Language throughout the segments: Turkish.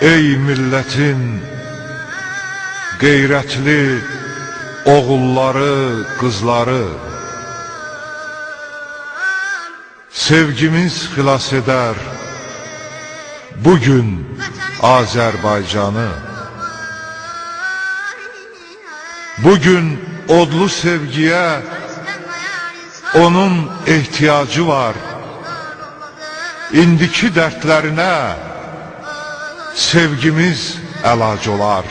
Ey milletin qeyrətli oğulları, qızları Sevgimiz xilas edər bugün Azərbaycanı. Bugün odlu sevgiyə onun ehtiyacı var. İndiki dərdlərinə sevgimiz əlac olar.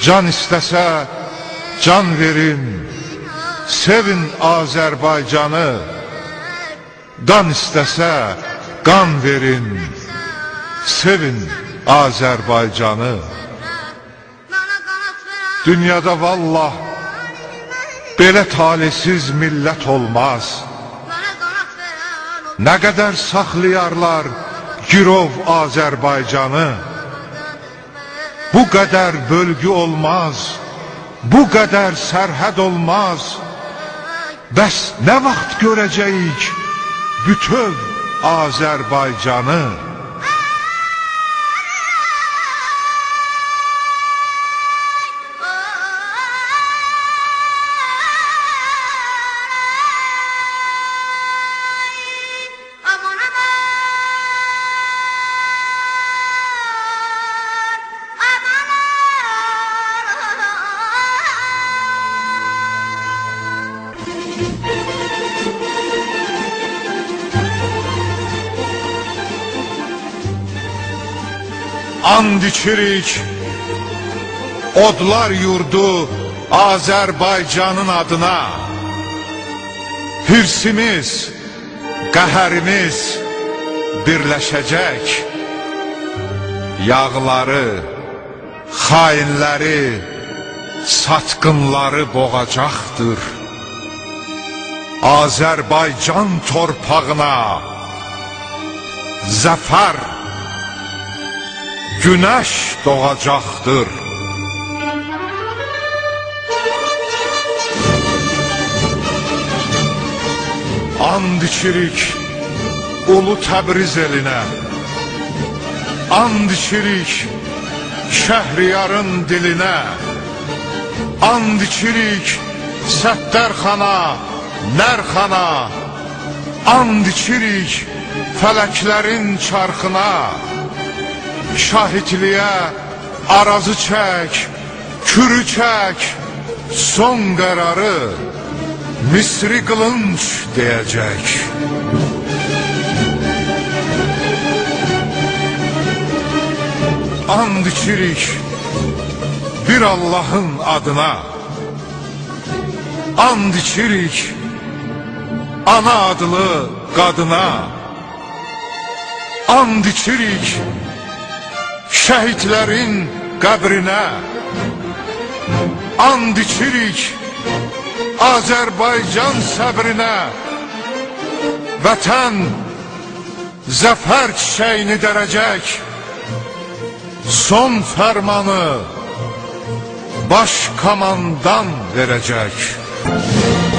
Can istəsə can verin. Sevin Azərbaycanı. Qan istəsə qan verin. Sevin Azərbaycanı. Dünyada vallah belə talihsiz millət olmaz. Nə qədər saxlayarlar girov Azərbaycanı Bu qədər bölgü olmaz. Bu qədər sərhəd olmaz. Bəs nə vaxt görəcəyik bütöv Azərbaycanı And içirik. Odlar yurdu Azərbaycanın adına. Hirsimiz, qəhərimiz birləşəcək. Yağları, xainləri, satqınları boğacaqdır. Azərbaycan torpağına zəfər güneş doğacaktır. And içirik ulu Təbriz elinə. And içirik Şəhriyarın dilinə. And içirik Səttərxana, Nərxana. And içirik fələklərin çarxına Şahitliyə arazı çək, kürü çək, son qərarı Misri qılınç deyəcək. And içirik bir Allah'ın adına. And içirik ana adlı qadına And içirik şəhidlərin qəbrinə and içirik Azərbaycan səbrinə vətən zəfər çiçəyini dərəcək son fərmanı baş komandan verəcək